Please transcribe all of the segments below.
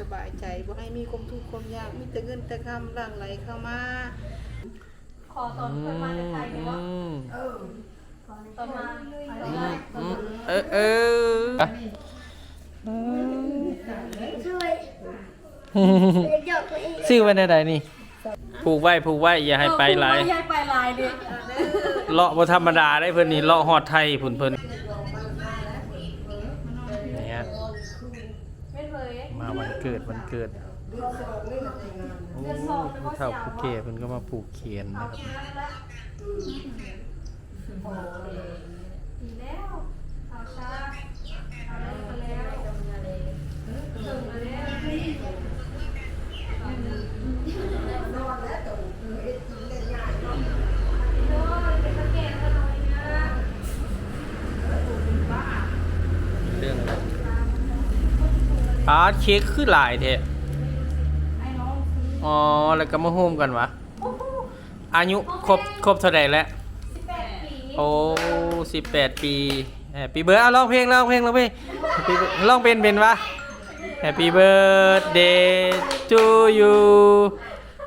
สบายใจบ่ให้มีความทุกข์ความยากมีแต่เงินแต่คำหลั่งไหลเข้ามา ขอตอนเพิ่นมาจากไทยนี่ว่าอืมตอนมาอืมเออเอออะช่วยหยอกตัวเองซื้อไว้ในใดนี่ผูกไว้ผูกไว้อย่าให้ไปหลายยายไปหลายดิเลาะบ่ธรรมดาได้เพิ่นนี่เลาะฮอดไทยพุ่นเพิ่นนี่ฮะ ไม่เคย มาวัน เกิดวันเกิดโอ้ผู้เฒ่าผู้แก่เพิ่นก็มาปลูกเขียนนะครับดีแล้วเอาชาเอาแล้วเอาแล้วถึงมาแล้วโอ้ยเป็นตะแกรงซะหน่อยนะ เรื่องอะไร อาร์ตเค้กคือหลายแท้ไอ้น้องซื้ออ๋อ แล้วก็มาโฮมกันวะ อายุครบครบเท่าใดแล้ว18ปีโอ้สิบแปดปีแฮปปี้เบิร์ดอะร้องเพลงร้องเพลงร้องเพลง Happy Bir- ร้องเป็นเป็นปะ Happy birthday to you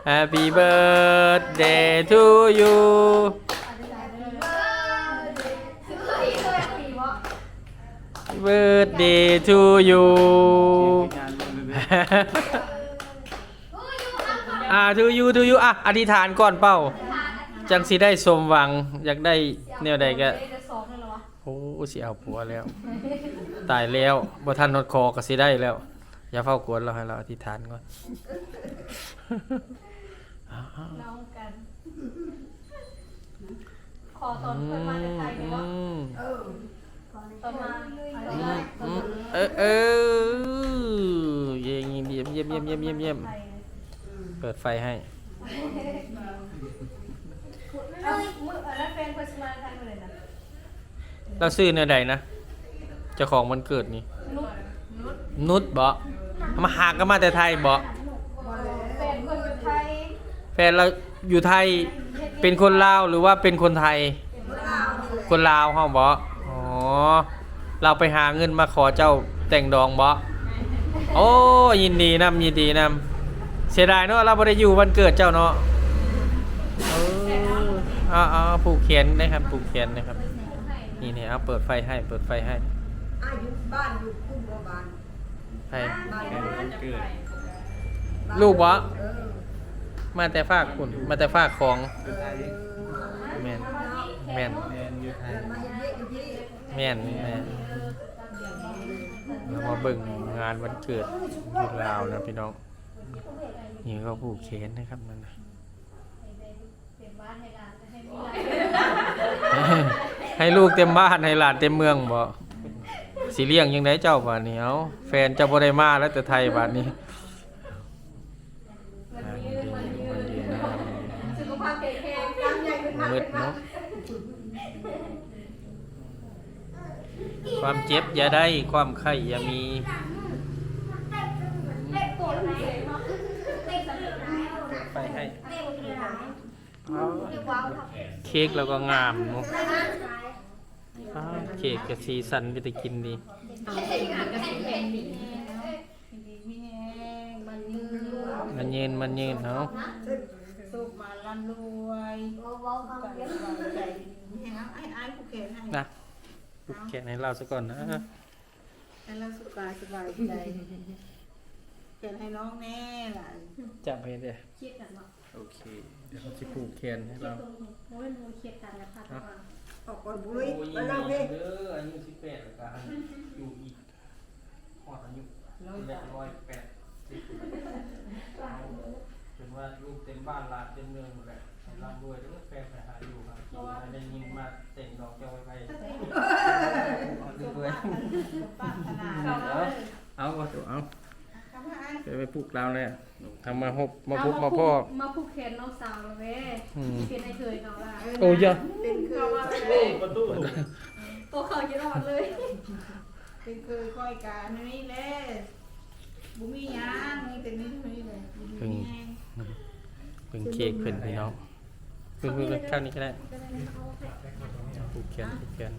Happy birthday to you ปีวะ Happy birthday to you อ่า to you to you อะ อธิษฐานก่อนเป้า จังสิได้สมหวัง อยากได้แนวใดก็จะสองเลยเหรอวะโอ้สิเอาผัวแล้ว ตายแล้วบ่ทันนดคอก็สิได้แล้ว อย่าเฝ้ากวนเราให้เราอธิษฐานก่อนน้องกันขอตอนเพิ่นมาจากไทยนี่วะอืมตอนมาอืม เออเออเยี่ยมเยี่ยมเยี่ยมเยี่ยมเยี่ยมเยี่ยมเยี่ยมเปิดไฟให้เอ้ามือแล้วแฟนเพิ่นสิมาจากไทยเมื่อไหร่นะเราซื้อเนื้อใดนะเจ้าของมันเกิดนี่ นุชนุชบ่มาหาก็มาแต่ไทยบ่แฟนเพิ่นอยู่ไทยแฟนเราอยู่ไทยเป็นคนลาวหรือว่าเป็นคนไทย คนลาวเฮาบ่อ๋อ เราไปหาเงินมาขอเจ้าแต่งดองบ่โอ้ยินดีนำยินดีนำเสียดายเนาะเราบ่ได้อยู่วันเกิดเจ้าเนาะเออเอาเอาเอาผูกเขียนนะครับผูกเขียนนะครับ นี่นี่เอาเปิดไฟให้เปิดไฟให้อายุบ้านอยู่คุ้มโรงพยาบาลให้บ้านให้วันเกิดลูกบ่เออมาแต่ฝากคุณมาแต่ฝากของแม่นแม่นมาเยี่ยมอยู่ที่แม่นแม่นเรา มาเบิ่งงานวันเกิดอยู่ลาวนะพี่น้องนี่ก็ผูกเขนนะครับนั่นนะเป็นบ้านให้หลานให้มีหลานให้ลูกเต็มบ้านให้หลานเต็มเมืองบ่สิเลี้ยงยังไงเจ้าบาดนี้เอาแฟนเจ้าบ่ได้มาแล้วแต่ไทยบาดนี้อ่ายินดีวันดีนะครับสุขภาพแข็งแรงกล้ามใหญ่ขึ้นมามืดเนาะ ความเจ็บอย่าได้ความไข้อย่ามีเล็กตัวไหนเนาะไปให้เค้กแล้วก็งามเนาะอ้าวเค้กกับสีสันไปแต่กินดีมีแห้งมันยืนมันเย็นมันเย็นเนาะสุขมาลันรวยกันสบายใจดีให้ไอ้ไอ้ผู้เขียนให้นะป ลุกแขนให้เราซะก่อนนะให้เราสุขายสบายใจเขียนให้น้องแน่ล่ะจับให้เด้อคิดกันเนาะโอเค เดี๋ยวเขาจะปลูกแขนให้เราโอ้ยมูคิดกันแล้วค่ะทุกคนออกก่อนโอ้บุ้ยยมาเล่าเพลงเด้ออายุสิบแปดแล้วกันอยู่อีกหอดอายุเรียบร้อยแปดสิบเป็นว่าลูกเต็มบ้านหลานเต็มเมืองหมดแหละร่ำรวยเด้อแฟนไปหาอยู่หากินได้ยินมาเต่งดอกเจ้าไว้ไปเอาด้วย ปรารถนาเอาเอาเอาเอาคำว่าไอ้ไปไปปลูกเราเลยทำมาพบมาพบมาพ่อ มาผูกแขนน้องสาวแล้วเว้ยอืม เขียนให้เคยเขาละโอ้ยยะเป็นคือว่าตัวเขาจะรอดเลยเป็นคือค่อยการนี่แหละบุมีหยังมีแต่นี้เท่านี้เลยบุมีแห้งเป็นเค้กเพิ่นพี่น้องเพิ่นเพิ่นข้างนี้ก็ได้ปลูกแขนปลูกแขน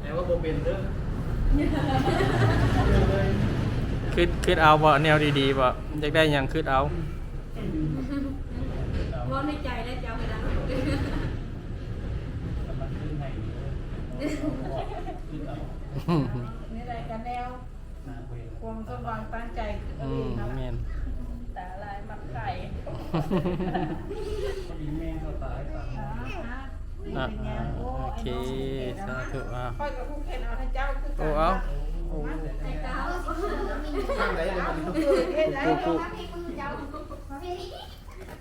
แปลว่าโบเป็นเด้อคิดคิดเอาบ่แนวดีๆบ่อยากได้หยังคิดเอาว่าในใจได้เจ้าไปดังนี่แหละกันแนวความสว่างตั้งใจก็อืดีมครับแม่นแต่ลายมักไก่อะอะโอ เคสาธุอะค่อยกับผู้เข็นเอาให้เจ้าคือโอ้เอาโอ้ไอ้เจ้าเฮ็ดได้ผู้ผู้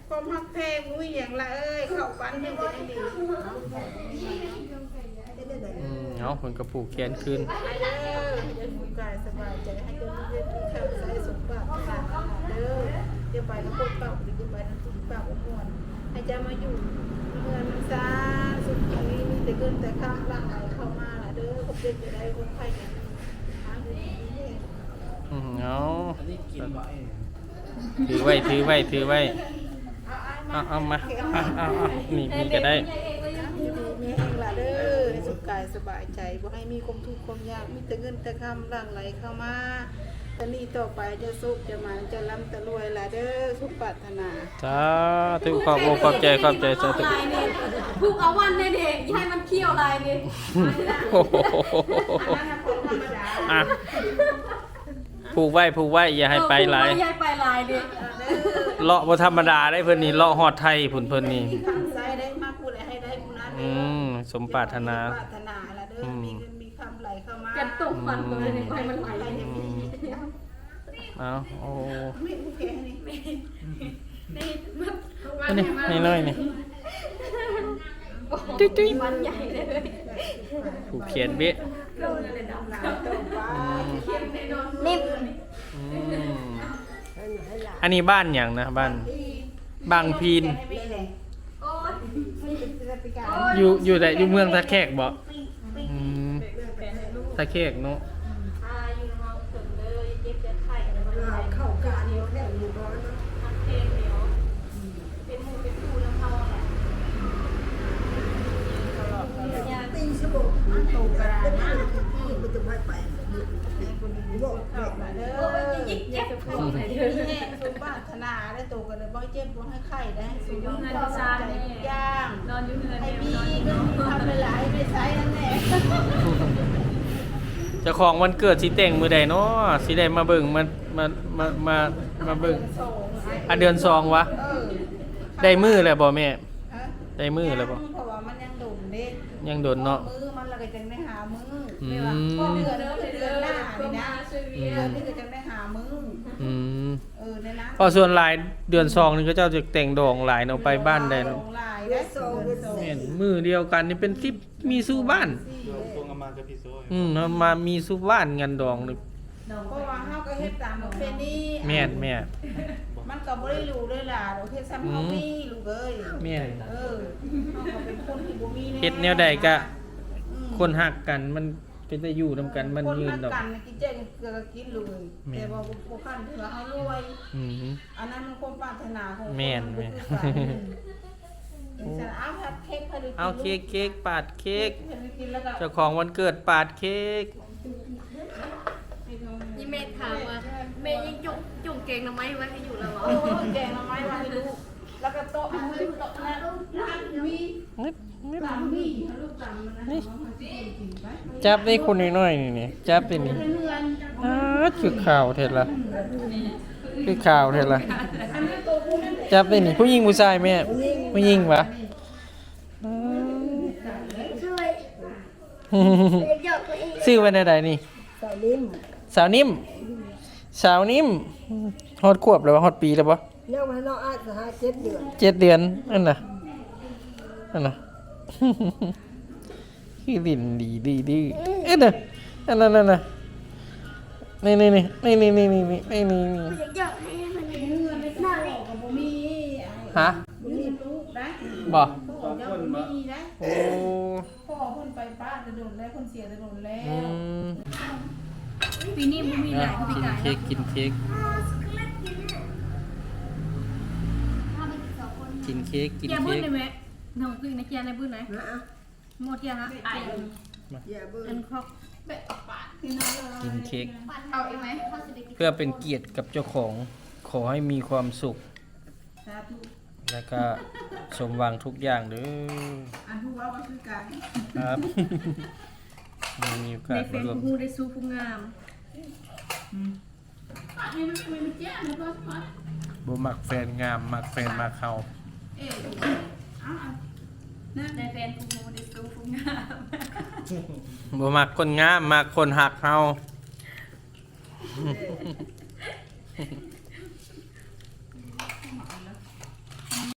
ความฮักแพงมุ้ยอย่างละเอ้ยเข้าปันให้ได้ดีอืมเอาเพิ่นก็ผูกแขนคืนให้เด้อให้ผู้กายสบายใจให้เจ้ามีเงินมีคำใช้สมบัติค่ะเด้อเดี๋ยวไปแล้วพวกเป่าหรือจะไปน้ำจิ้มเป่าอ้วนให้เจ้ามาอยู่ เงมันซาสุขีมีแต่เงินแต่ข้ามหลังไหลเข้ามาละเด้อก็เป็นจะได้คนไทยเนี่ยหาเงินดีๆอืมเอาถือไว้ถือไว้ถือไว้เอาเอามาเอาเอาเอานี่มีก็ได้ใหญ่เองก็ยังอยู่ดีมีแห่งละเด้อให้สุขกายสบายใจบ่ให้มีความทุกข์ความยากมีแต่เงินแต่คำหลั่งไหลเข้ามา ตอนนี้ต่อไปจะสุขจะหมานจะร่ำจะรวยละเด้อสุขปรารถนาสาธุขอบอกขอบใจขอบใจสาธุลายเนี่ยผูกเอาวันเนี่ยเด็กให้มันเคี่ยวลายเนี่ยโอ้โหอันนั้นน่ะคนธรรมดาอะผูกไว้ผูกไว้อย่าให้ไปหลายไม่ให้ไปลายเนี่ยเด้อเลาะบ่ธรรมดาได้เพิ่นนี่เลาะฮอดไทยพุ่นเพิ่นนี่มีคำใส่ได้มากผู้ใดให้ได้ผู้นั้นอืมสมปรารถนา ปรารถนาละเด้อมีเงินมีคำไหลเข้ามากันตกมันเลยเนี่ยให้มันไหล ใครจะมี อ้าวโอ้นี่นี่เลยนี่ตุ้ยตุ้ยมันใหญ่เลยผูกเขียนเบ๊ะนิ่มอันนี้บ้านอย่างนะบ้าน บางพีน อยู่อยู่แต่อยู่เมืองตะแคกบ่ตะแคกเนาะ ได้โตกันเลยบ่เจ็บบ่ให้ไข้ได้สูงใจย่างนอนอยู่เฮือนไอ้เดียวมีนอนก็ทำหลายไม่ใช้นั่นแหละเจ้าของวันเกิดสิแต่งมือใดเนาะสิได้มาเบิ่งมามามามามาเบิ่งอะเดือนสองวะเออได้มือแล้วบ่แม่ฮะได้มือแล้วบ่เพราะว่ามันยังโดนเด้ยังโดนเนาะมือ แล้วก็จังได้หามืออืไม่ว่าพอมเดือนเด้อเดืเด้อนอหน้าเพื่อนี่มานะช่วยเวียเดือนนี้ก็จังได้หามืออืมเออในนั้นพอส่วนหลายเดือนสองนี่ก็เจ้าจะแต่งดองหลายเนาะไปบ้านได้ลเนาะงลายได้ส่งเดือนสองแม่นมือเดียวกันนี่เป็นสิบมีสู้บ้านตรงอามากับพี่โซ่อืมเอามามีสู้บ้านกันดองนี่เพราะว่าเฮาก็เฮ็ดตามประเพณีแม่นแม่นมันก็บ่ได้รู้ด้วยล่ะเราเฮ็ดซ้ำเฮามีลูกเอ้ยแม่นเออเฮาก็เป็นคนที่บ่มีเฮ็ดแนวใดก็อืม คนหักกันมันเป็นแต่อยู่นำกันมันยืนดอกครักันกินเจ๊เกลือก็กินเลยแม่น แต่ว่าบ่คันเถือเฮารวยอืม อันนั้นมันความปรารถนาของคนแม่นบ่แม่นคือกันฉันเอาครับเค้กพอดีเอาเค้กเค้กปาดเค้กเพิ่นกินแล้วก็เจ้าของวันเกิดปาดเค้กยี่เมธถามว่าเมย์ยังจุกจุกเก่งทำไมไว้ให้อยู่แล้วเหรอโอ้ยแกงหน่อไม้มาให้ลูกแล้วก็โต๊ะอันนี้โต๊ะนั้นร้านมีนิด นิดร้านมีลูกจำมันนะนี่จับได้คนน้อยๆนี่นี่จับได้นี่เพื่อนอ้าคือข่าวเท็ดละคือข่าวเท็ดละอันนั้นโต๊ะผู้นั้นจับได้นี่ผู้หญิงผู้ชายแม่ผู้หญิงปะช่วยเยอะกว่าอีกชื่อว่าใดๆนี่สาวนิ่มสาวนิ่มสาวนิ่มฮอดขวบแล้วบ่ฮอดปีแล้วบ่เนี่ยมันน้องอาจจะหาเจ็ดเดือนเจ็ดเดือนนั่นน่ะนั่นน่ะ คือดินดีดีดีเอ๊ะน่ะนั่นน่ะนั่นน่ะนี่นี่นี่นี่นี่นี่นี่นี่นี่นี่นี่เยอะให้มันเพื่อนไม่ทราบกับบ่มีฮะบ่มีลูกนะบ่พ่อยังบ่มีนะโอ้พ่อเพิ่นไปป้าจะโดนแล้วเพิ่นเสียจะโดนแล้อืวมปีนี้มันมีหอะลายปีกินกายเค้กกินเค้กกินเค้กกินเกียร์บึ้เค้ก นได้ไหมน้องคือในเกียร์ในบึ้นไหนนะหมดเกียร์ฮะไออย่าเบื่ออันคอกเบ็ดปากกินเค้กเอาอีกไหมเพื่อเป็นเกียรติกับเจ้าของขอให้มีความสุข สาธุและก็สมหวังทุกอย่างเด้ออันผู้ว่าก็คือการครับยังมีโอกาในสเฟมาซร่วมผู้ได้สู้ผู้งามบ่มักแฟนงาม มักแฟนมาเขา ในแฟนผู้ได้สู้ผู้งามบ่มักคนงามมักคนหักเฮา